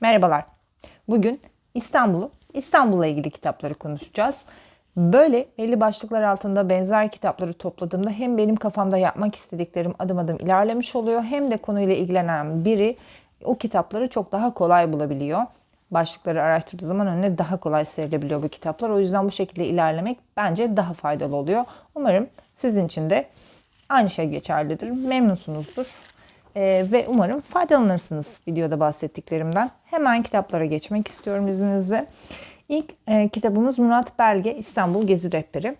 Merhabalar. Bugün İstanbul'u, İstanbul'la ilgili kitapları konuşacağız. Böyle belli başlıklar altında benzer kitapları topladığımda hem benim kafamda yapmak istediklerim adım adım ilerlemiş oluyor hem de konuyla ilgilenen biri o kitapları çok daha kolay bulabiliyor. Başlıkları araştırdığı zaman önüne daha kolay serilebiliyor bu kitaplar. O yüzden bu şekilde ilerlemek bence daha faydalı oluyor. Umarım sizin için de aynı şey geçerlidir. Memnunsunuzdur. Ee, ve umarım faydalanırsınız videoda bahsettiklerimden. Hemen kitaplara geçmek istiyorum izninizle. İlk e, kitabımız Murat Belge İstanbul Gezi Rehberi.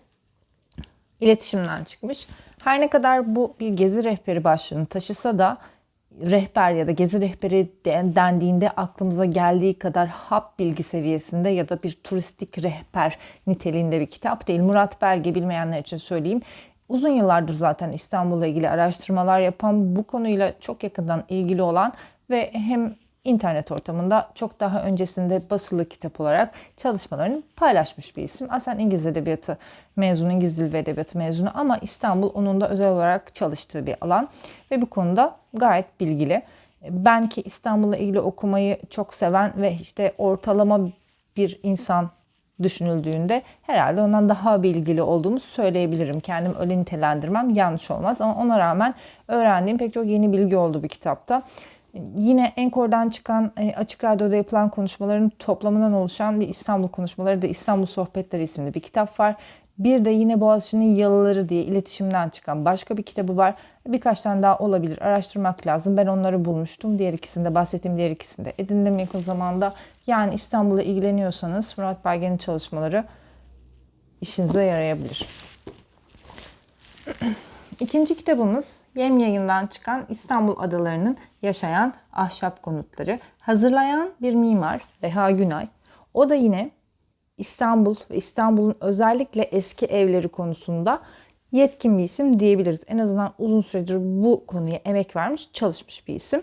İletişimden çıkmış. Her ne kadar bu bir gezi rehberi başlığını taşısa da rehber ya da gezi rehberi dendiğinde aklımıza geldiği kadar hap bilgi seviyesinde ya da bir turistik rehber niteliğinde bir kitap değil. Murat Belge bilmeyenler için söyleyeyim. Uzun yıllardır zaten İstanbul'la ilgili araştırmalar yapan, bu konuyla çok yakından ilgili olan ve hem internet ortamında çok daha öncesinde basılı kitap olarak çalışmalarını paylaşmış bir isim. Aslında İngiliz Edebiyatı mezunu, İngiliz Dil ve Edebiyatı mezunu ama İstanbul onun da özel olarak çalıştığı bir alan ve bu konuda gayet bilgili. Ben ki İstanbul'la ilgili okumayı çok seven ve işte ortalama bir insan düşünüldüğünde herhalde ondan daha bilgili olduğumu söyleyebilirim. Kendim öyle nitelendirmem yanlış olmaz ama ona rağmen öğrendiğim pek çok yeni bilgi oldu bir kitapta. Yine Enkor'dan çıkan e, Açık Radyo'da yapılan konuşmaların toplamından oluşan bir İstanbul konuşmaları da İstanbul Sohbetleri isimli bir kitap var. Bir de yine Boğaziçi'nin Yalıları diye iletişimden çıkan başka bir kitabı var. Birkaç tane daha olabilir. Araştırmak lazım. Ben onları bulmuştum. Diğer ikisinde bahsettiğim diğer ikisinde edindim yakın zamanda. Yani İstanbul'la ilgileniyorsanız Murat Belge'nin çalışmaları işinize yarayabilir. İkinci kitabımız Yem Yayın'dan çıkan İstanbul adalarının yaşayan ahşap konutları. Hazırlayan bir mimar Reha Günay. O da yine İstanbul ve İstanbul'un özellikle eski evleri konusunda yetkin bir isim diyebiliriz. En azından uzun süredir bu konuya emek vermiş, çalışmış bir isim.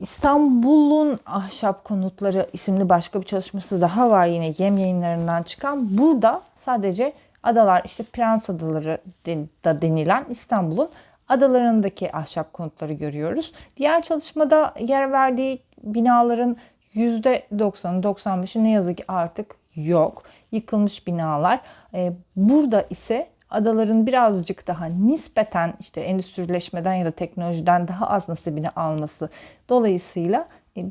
İstanbul'un Ahşap Konutları isimli başka bir çalışması daha var yine Yem yayınlarından çıkan. Burada sadece adalar işte Prens Adaları da denilen İstanbul'un adalarındaki ahşap konutları görüyoruz. Diğer çalışmada yer verdiği binaların %90'ı 95'i ne yazık ki artık yok. Yıkılmış binalar. Burada ise adaların birazcık daha nispeten işte endüstrileşmeden ya da teknolojiden daha az nasibini alması dolayısıyla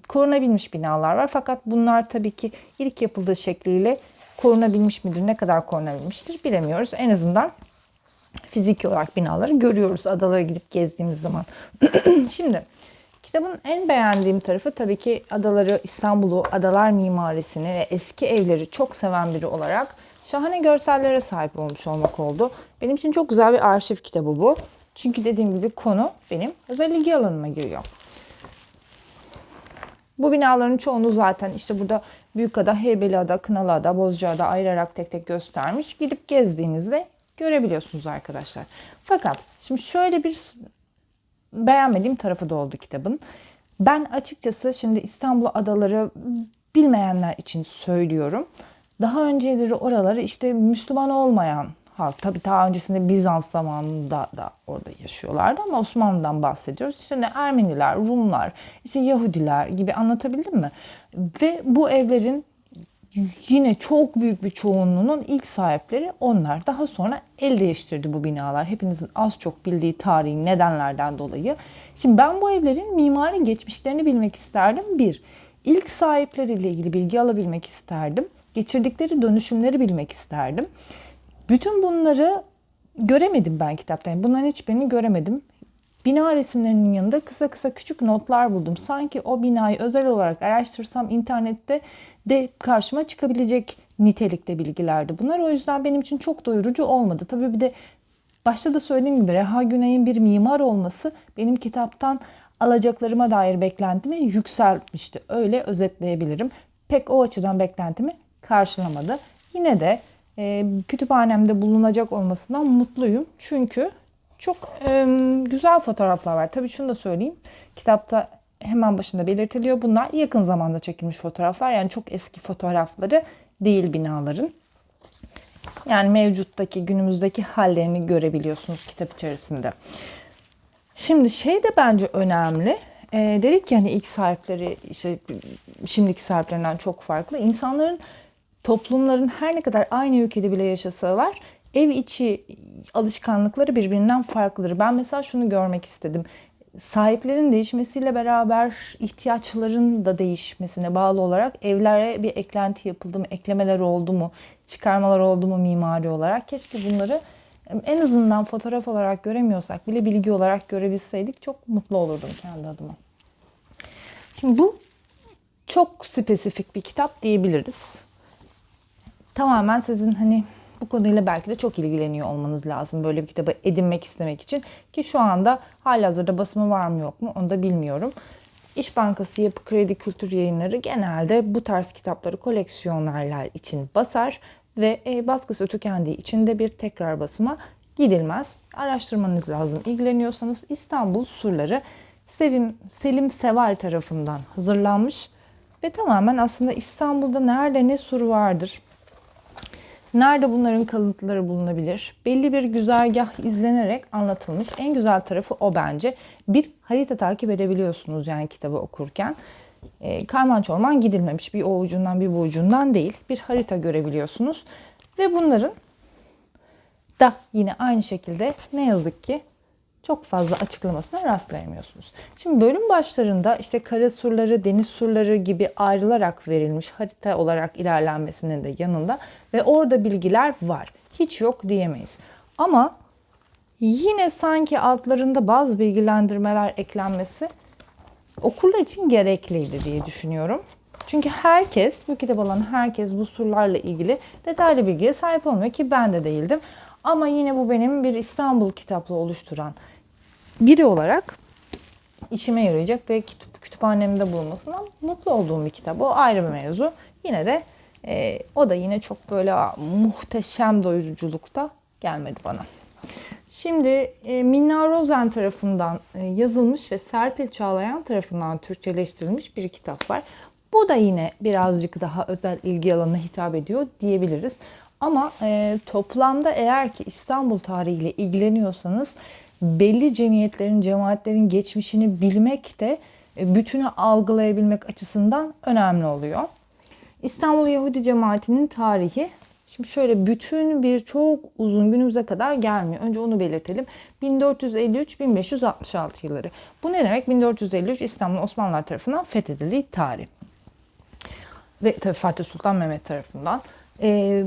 korunabilmiş binalar var. Fakat bunlar tabii ki ilk yapıldığı şekliyle korunabilmiş midir, ne kadar korunabilmiştir bilemiyoruz. En azından fiziki olarak binaları görüyoruz adalara gidip gezdiğimiz zaman. Şimdi kitabın en beğendiğim tarafı tabii ki adaları, İstanbul'u, adalar mimarisini ve eski evleri çok seven biri olarak şahane görsellere sahip olmuş olmak oldu. Benim için çok güzel bir arşiv kitabı bu. Çünkü dediğim gibi konu benim özel ilgi alanıma giriyor. Bu binaların çoğunu zaten işte burada Büyükada, Heybeliada, Kınalıada, Bozcaada ayırarak tek tek göstermiş. Gidip gezdiğinizde görebiliyorsunuz arkadaşlar. Fakat şimdi şöyle bir beğenmediğim tarafı da oldu kitabın. Ben açıkçası şimdi İstanbul adaları bilmeyenler için söylüyorum. Daha önceleri oraları işte Müslüman olmayan halk tabi daha öncesinde Bizans zamanında da orada yaşıyorlardı ama Osmanlı'dan bahsediyoruz. İşte ne Ermeniler, Rumlar, işte Yahudiler gibi anlatabildim mi? Ve bu evlerin yine çok büyük bir çoğunluğunun ilk sahipleri onlar. Daha sonra el değiştirdi bu binalar. Hepinizin az çok bildiği tarihi nedenlerden dolayı. Şimdi ben bu evlerin mimari geçmişlerini bilmek isterdim. Bir, ilk sahipleriyle ilgili bilgi alabilmek isterdim. Geçirdikleri dönüşümleri bilmek isterdim. Bütün bunları göremedim ben kitapta. Yani bunların hiçbirini göremedim. Bina resimlerinin yanında kısa kısa küçük notlar buldum. Sanki o binayı özel olarak araştırsam internette de karşıma çıkabilecek nitelikte bilgilerdi. Bunlar o yüzden benim için çok doyurucu olmadı. Tabii bir de başta da söylediğim gibi Reha Günay'ın bir mimar olması benim kitaptan alacaklarıma dair beklentimi yükseltmişti. Öyle özetleyebilirim. Pek o açıdan beklentimi karşılamadı. Yine de e, kütüphanemde bulunacak olmasından mutluyum. Çünkü çok e, güzel fotoğraflar var. Tabii şunu da söyleyeyim. Kitapta hemen başında belirtiliyor. Bunlar yakın zamanda çekilmiş fotoğraflar. Yani çok eski fotoğrafları değil binaların. Yani mevcuttaki, günümüzdeki hallerini görebiliyorsunuz kitap içerisinde. Şimdi şey de bence önemli. e, dedik ki hani ilk sahipleri işte şimdiki sahiplerinden çok farklı. İnsanların toplumların her ne kadar aynı ülkede bile yaşasalar ev içi alışkanlıkları birbirinden farklıdır. Ben mesela şunu görmek istedim. Sahiplerin değişmesiyle beraber ihtiyaçların da değişmesine bağlı olarak evlere bir eklenti yapıldı mı, eklemeler oldu mu, çıkarmalar oldu mu mimari olarak. Keşke bunları en azından fotoğraf olarak göremiyorsak bile bilgi olarak görebilseydik çok mutlu olurdum kendi adıma. Şimdi bu çok spesifik bir kitap diyebiliriz. Tamamen sizin hani bu konuyla belki de çok ilgileniyor olmanız lazım böyle bir kitabı edinmek istemek için. Ki şu anda halihazırda basımı var mı yok mu onu da bilmiyorum. İş Bankası Yapı Kredi Kültür Yayınları genelde bu tarz kitapları koleksiyonerler için basar ve e, baskısı tükendiği için de bir tekrar basıma gidilmez. Araştırmanız lazım. İlgileniyorsanız İstanbul Surları Sevim, Selim Seval tarafından hazırlanmış ve tamamen aslında İstanbul'da nerede ne sur vardır, Nerede bunların kalıntıları bulunabilir? Belli bir güzergah izlenerek anlatılmış. En güzel tarafı o bence. Bir harita takip edebiliyorsunuz yani kitabı okurken. E, karman çorman gidilmemiş. Bir o ucundan bir bu ucundan değil. Bir harita görebiliyorsunuz. Ve bunların da yine aynı şekilde ne yazık ki çok fazla açıklamasına rastlayamıyorsunuz. Şimdi bölüm başlarında işte kara surları, deniz surları gibi ayrılarak verilmiş harita olarak ilerlenmesinin de yanında ve orada bilgiler var. Hiç yok diyemeyiz. Ama yine sanki altlarında bazı bilgilendirmeler eklenmesi okurlar için gerekliydi diye düşünüyorum. Çünkü herkes, bu kitap alan herkes bu surlarla ilgili detaylı bilgiye sahip olmuyor ki ben de değildim. Ama yine bu benim bir İstanbul kitaplığı oluşturan biri olarak işime yarayacak ve kütüp, kütüphanemde bulunmasından mutlu olduğum bir kitap. O ayrı bir mevzu. Yine de e, o da yine çok böyle muhteşem doyuruculukta gelmedi bana. Şimdi e, Minna Rosen tarafından e, yazılmış ve Serpil Çağlayan tarafından Türkçeleştirilmiş bir kitap var. Bu da yine birazcık daha özel ilgi alanına hitap ediyor diyebiliriz. Ama e, toplamda eğer ki İstanbul tarihiyle ilgileniyorsanız belli cemiyetlerin, cemaatlerin geçmişini bilmek de e, bütünü algılayabilmek açısından önemli oluyor. İstanbul Yahudi cemaatinin tarihi Şimdi şöyle bütün bir çok uzun günümüze kadar gelmiyor. Önce onu belirtelim. 1453-1566 yılları. Bu ne demek? 1453 İstanbul Osmanlılar tarafından fethedildiği tarih. Ve tabii Fatih Sultan Mehmet tarafından. Ee,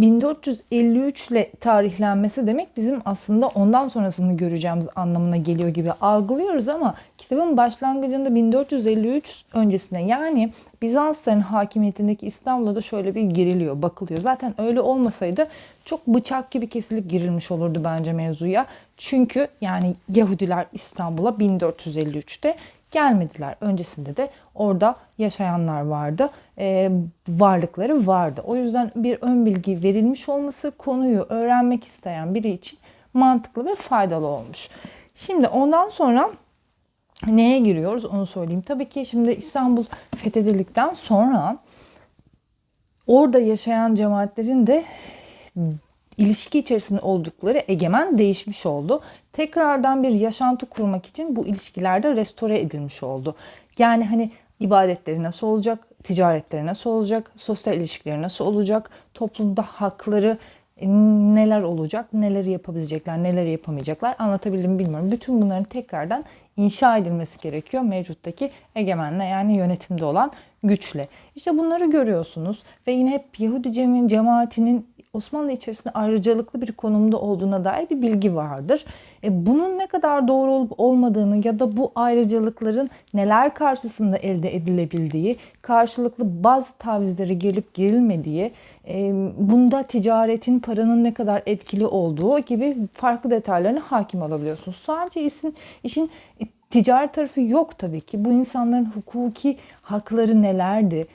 1453 ile tarihlenmesi demek bizim aslında ondan sonrasını göreceğimiz anlamına geliyor gibi algılıyoruz ama kitabın başlangıcında 1453 öncesine yani Bizansların hakimiyetindeki İstanbul'a da şöyle bir giriliyor, bakılıyor. Zaten öyle olmasaydı çok bıçak gibi kesilip girilmiş olurdu bence mevzuya. Çünkü yani Yahudiler İstanbul'a 1453'te gelmediler. Öncesinde de orada yaşayanlar vardı. E, varlıkları vardı. O yüzden bir ön bilgi verilmiş olması konuyu öğrenmek isteyen biri için mantıklı ve faydalı olmuş. Şimdi ondan sonra neye giriyoruz onu söyleyeyim. Tabii ki şimdi İstanbul fethedildikten sonra orada yaşayan cemaatlerin de ilişki içerisinde oldukları egemen değişmiş oldu. Tekrardan bir yaşantı kurmak için bu ilişkilerde restore edilmiş oldu. Yani hani ibadetleri nasıl olacak, ticaretleri nasıl olacak, sosyal ilişkileri nasıl olacak, toplumda hakları neler olacak, neleri yapabilecekler, neleri yapamayacaklar anlatabildim bilmiyorum. Bütün bunların tekrardan inşa edilmesi gerekiyor mevcuttaki egemenle yani yönetimde olan güçle. İşte bunları görüyorsunuz ve yine hep Yahudi cemaatinin Osmanlı içerisinde ayrıcalıklı bir konumda olduğuna dair bir bilgi vardır. E, bunun ne kadar doğru olup olmadığını ya da bu ayrıcalıkların neler karşısında elde edilebildiği, karşılıklı bazı tavizlere gelip girilmediği, e, bunda ticaretin, paranın ne kadar etkili olduğu gibi farklı detaylarına hakim olabiliyorsunuz. Sadece işin, işin ticari tarafı yok tabii ki. Bu insanların hukuki hakları nelerdi?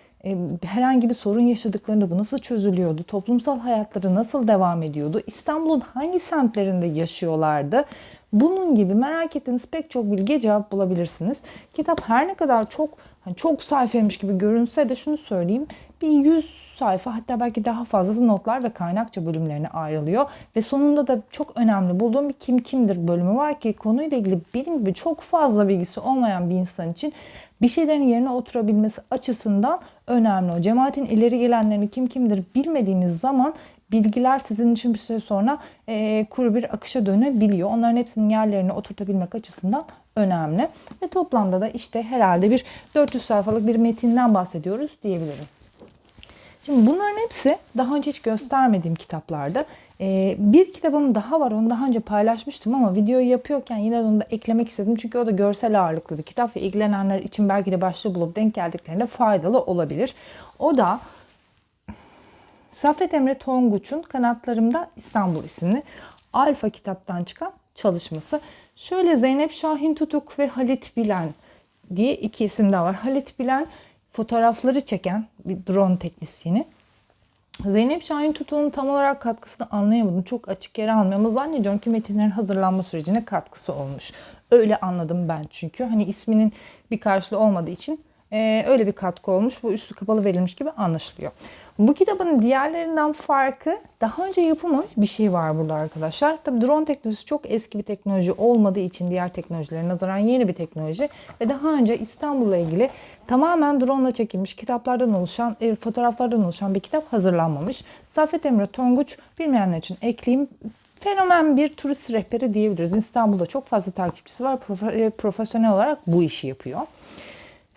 Herhangi bir sorun yaşadıklarında bu nasıl çözülüyordu? Toplumsal hayatları nasıl devam ediyordu? İstanbul'un hangi semtlerinde yaşıyorlardı? Bunun gibi merak ettiğiniz pek çok bilgiye cevap bulabilirsiniz. Kitap her ne kadar çok hani çok sayfaymış gibi görünse de şunu söyleyeyim. Bir 100 sayfa hatta belki daha fazlası notlar ve kaynakça bölümlerine ayrılıyor. Ve sonunda da çok önemli bulduğum bir kim kimdir bölümü var ki konuyla ilgili benim gibi çok fazla bilgisi olmayan bir insan için bir şeylerin yerine oturabilmesi açısından önemli. O cemaatin ileri gelenlerini kim kimdir bilmediğiniz zaman bilgiler sizin için bir süre sonra e, kuru bir akışa dönebiliyor. Onların hepsinin yerlerine oturtabilmek açısından önemli. Ve toplamda da işte herhalde bir 400 sayfalık bir metinden bahsediyoruz diyebilirim. Şimdi bunların hepsi daha önce hiç göstermediğim kitaplarda. Ee, bir kitabım daha var onu daha önce paylaşmıştım ama videoyu yapıyorken yine onu da eklemek istedim. Çünkü o da görsel ağırlıklı bir kitap ve ilgilenenler için belki de başlığı bulup denk geldiklerinde faydalı olabilir. O da Saffet Emre Tonguç'un Kanatlarımda İstanbul isimli Alfa kitaptan çıkan çalışması. Şöyle Zeynep Şahin Tutuk ve Halit Bilen diye iki isim daha var. Halit Bilen fotoğrafları çeken bir drone teknisyeni. Zeynep Şahin Tutuk'un tam olarak katkısını anlayamadım. Çok açık yer almıyor ama zannediyorum ki metinlerin hazırlanma sürecine katkısı olmuş. Öyle anladım ben çünkü. Hani isminin bir karşılığı olmadığı için e, öyle bir katkı olmuş. Bu üstü kapalı verilmiş gibi anlaşılıyor. Bu kitabın diğerlerinden farkı daha önce yapılmamış bir şey var burada arkadaşlar. Tabii drone teknolojisi çok eski bir teknoloji olmadığı için diğer teknolojilere nazaran yeni bir teknoloji. Ve daha önce İstanbul'la ilgili tamamen drone ile çekilmiş kitaplardan oluşan, e, fotoğraflardan oluşan bir kitap hazırlanmamış. Saffet Emre Tonguç bilmeyenler için ekleyeyim fenomen bir turist rehberi diyebiliriz. İstanbul'da çok fazla takipçisi var. Profe- e, profesyonel olarak bu işi yapıyor.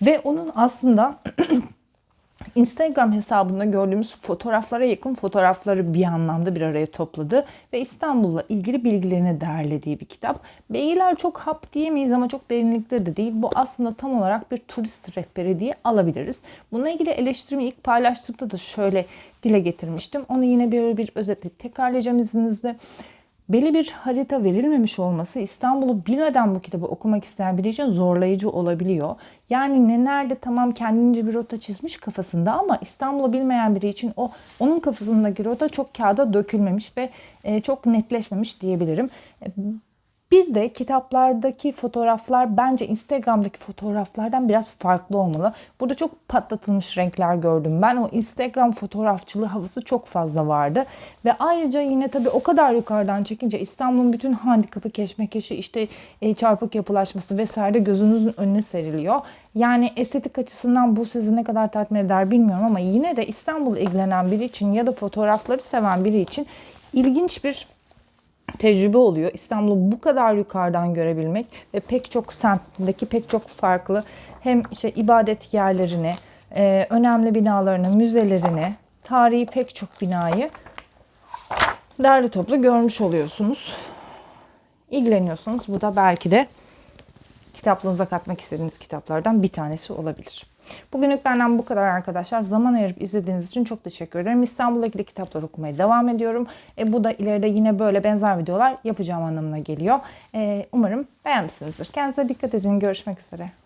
Ve onun aslında Instagram hesabında gördüğümüz fotoğraflara yakın fotoğrafları bir anlamda bir araya topladı ve İstanbul'la ilgili bilgilerini derlediği bir kitap. Bilgiler çok hap diyemeyiz ama çok derinlikte de değil. Bu aslında tam olarak bir turist rehberi diye alabiliriz. Bununla ilgili eleştirimi ilk paylaştığımda da şöyle dile getirmiştim. Onu yine bir, bir özetleyip tekrarlayacağım izninizle belli bir harita verilmemiş olması İstanbul'u bilmeden bu kitabı okumak isteyen biri için zorlayıcı olabiliyor. Yani ne nerede tamam kendince bir rota çizmiş kafasında ama İstanbul'u bilmeyen biri için o onun kafasındaki rota çok kağıda dökülmemiş ve e, çok netleşmemiş diyebilirim. E, bir de kitaplardaki fotoğraflar bence Instagram'daki fotoğraflardan biraz farklı olmalı. Burada çok patlatılmış renkler gördüm. Ben o Instagram fotoğrafçılığı havası çok fazla vardı. Ve ayrıca yine tabii o kadar yukarıdan çekince İstanbul'un bütün handikapı, keşmekeşi, işte e, çarpık yapılaşması vesaire gözünüzün önüne seriliyor. Yani estetik açısından bu sizi ne kadar tatmin eder bilmiyorum ama yine de İstanbul'la ilgilenen biri için ya da fotoğrafları seven biri için ilginç bir tecrübe oluyor. İstanbul'u bu kadar yukarıdan görebilmek ve pek çok semtindeki pek çok farklı hem işte ibadet yerlerini, e, önemli binalarını, müzelerini, tarihi pek çok binayı derli toplu görmüş oluyorsunuz. İlgileniyorsanız bu da belki de kitaplığınıza katmak istediğiniz kitaplardan bir tanesi olabilir. Bugünlük benden bu kadar arkadaşlar. Zaman ayırıp izlediğiniz için çok teşekkür ederim. İstanbul'la ilgili kitaplar okumaya devam ediyorum. E, bu da ileride yine böyle benzer videolar yapacağım anlamına geliyor. E, umarım beğenmişsinizdir. Kendinize dikkat edin. Görüşmek üzere.